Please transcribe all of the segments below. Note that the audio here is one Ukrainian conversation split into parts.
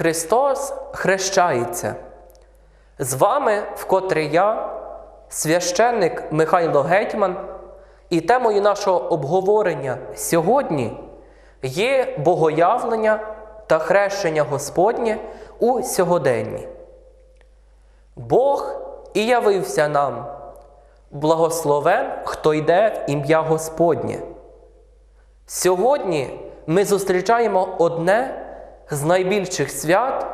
Христос хрещається. З вами, вкотре я, священник Михайло Гетьман, і темою нашого обговорення сьогодні є богоявлення та хрещення Господнє у сьогоденні. Бог і явився нам, благословен, хто йде в ім'я Господнє. Сьогодні ми зустрічаємо одне з найбільших свят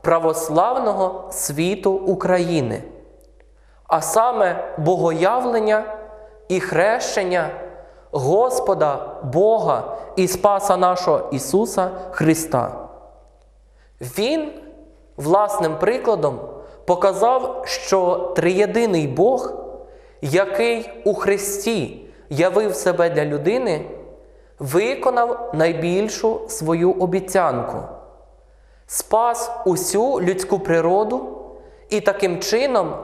православного світу України, а саме богоявлення і хрещення Господа Бога і Спаса нашого Ісуса Христа. Він власним прикладом показав, що триєдиний Бог, який у Христі явив себе для людини, виконав найбільшу свою обіцянку, спас усю людську природу і таким чином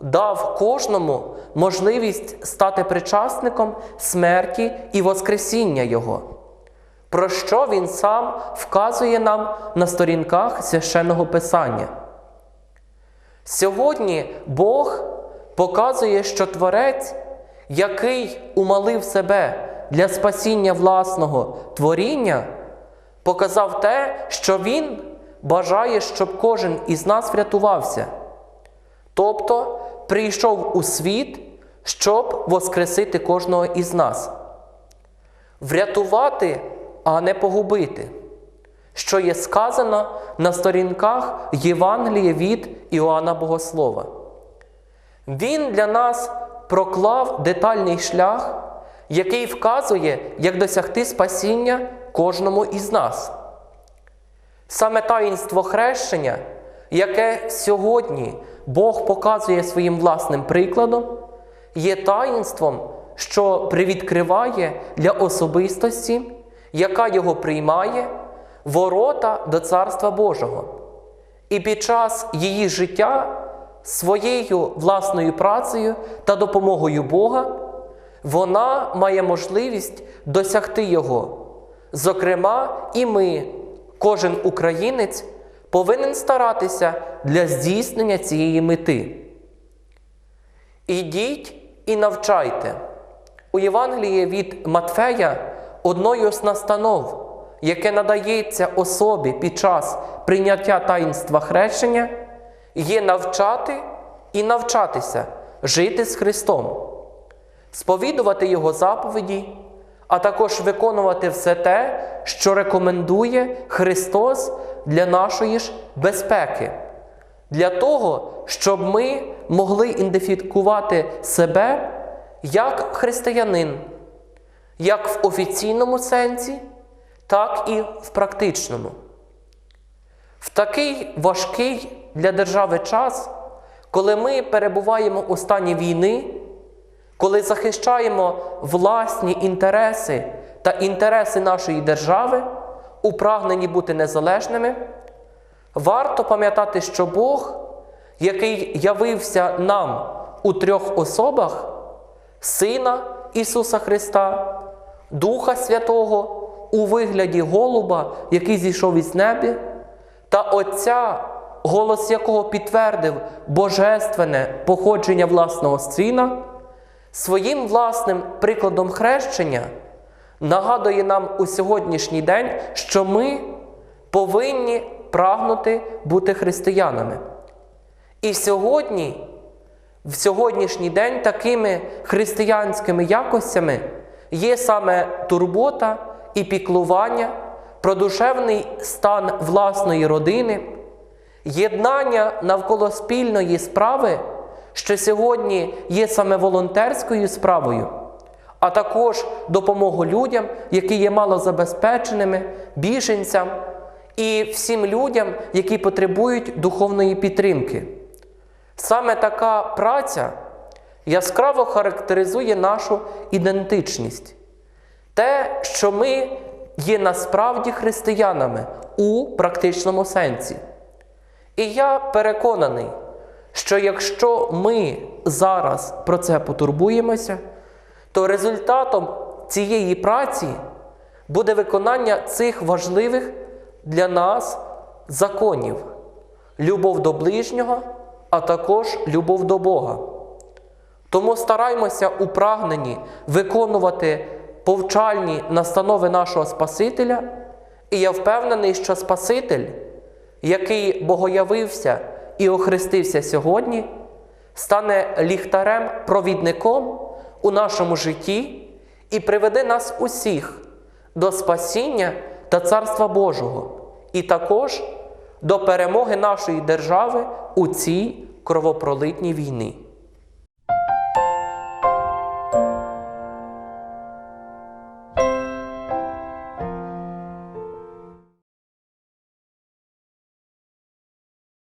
дав кожному можливість стати причасником смерті і Воскресіння Його, про що Він сам вказує нам на сторінках священного Писання. Сьогодні Бог показує, що Творець, який умалив себе для спасіння власного творіння, показав те, що Він бажає, щоб кожен із нас врятувався. Тобто прийшов у світ, щоб воскресити кожного із нас. Врятувати, а не погубити, що є сказано на сторінках Євангелія від Іоанна Богослова. Він для нас проклав детальний шлях, який вказує, як досягти спасіння кожному із нас. Саме таїнство хрещення, яке сьогодні Бог показує своїм власним прикладом, є таїнством, що привідкриває для особистості, яка його приймає, ворота до Царства Божого. І під час її життя своєю власною працею та допомогою Бога вона має можливість досягти Його. Зокрема, і ми, кожен українець, повинен старатися для здійснення цієї мети. Ідіть і навчайте. У Євангелії від Матфея одною з настанов, яке надається особі під час прийняття таїнства хрещення, є навчати і навчатися жити з Христом, сповідувати Його заповіді, а також виконувати все те, що рекомендує Христос для нашої ж безпеки, для того, щоб ми могли ідентифікувати себе як християнин, як в офіційному сенсі, так і в практичному. В такий важкий для держави час, коли ми перебуваємо у стані війни, коли захищаємо власні інтереси та інтереси нашої держави, у прагненні бути незалежними, варто пам'ятати, що Бог, який явився нам у трьох особах Сина Ісуса Христа, Духа Святого у вигляді Голуба, який зійшов із неба, та Отця, голос якого підтвердив божественне походження власного сина, своїм власним прикладом хрещення нагадує нам у сьогоднішній день, що ми повинні прагнути бути християнами. І сьогодні, в сьогоднішній день, такими християнськими якостями є саме турбота і піклування про душевний стан власної родини, єднання навколо спільної справи, що сьогодні є саме волонтерською справою, а також допомогу людям, які є малозабезпеченими, біженцям і всім людям, які потребують духовної підтримки. Саме така праця яскраво характеризує нашу ідентичність, те, що ми є насправді християнами у практичному сенсі. І я переконаний, що якщо ми зараз про це потурбуємося, то результатом цієї праці буде виконання цих важливих для нас законів: любов до ближнього, а також любов до Бога. Тому стараймося у прагненні виконувати повчальні настанови нашого Спасителя, і я впевнений, що Спаситель, який богоявився і охрестився сьогодні, стане ліхтарем-провідником у нашому житті і приведе нас усіх до спасіння та Царства Божого, і також до перемоги нашої держави у цій кровопролитній війні.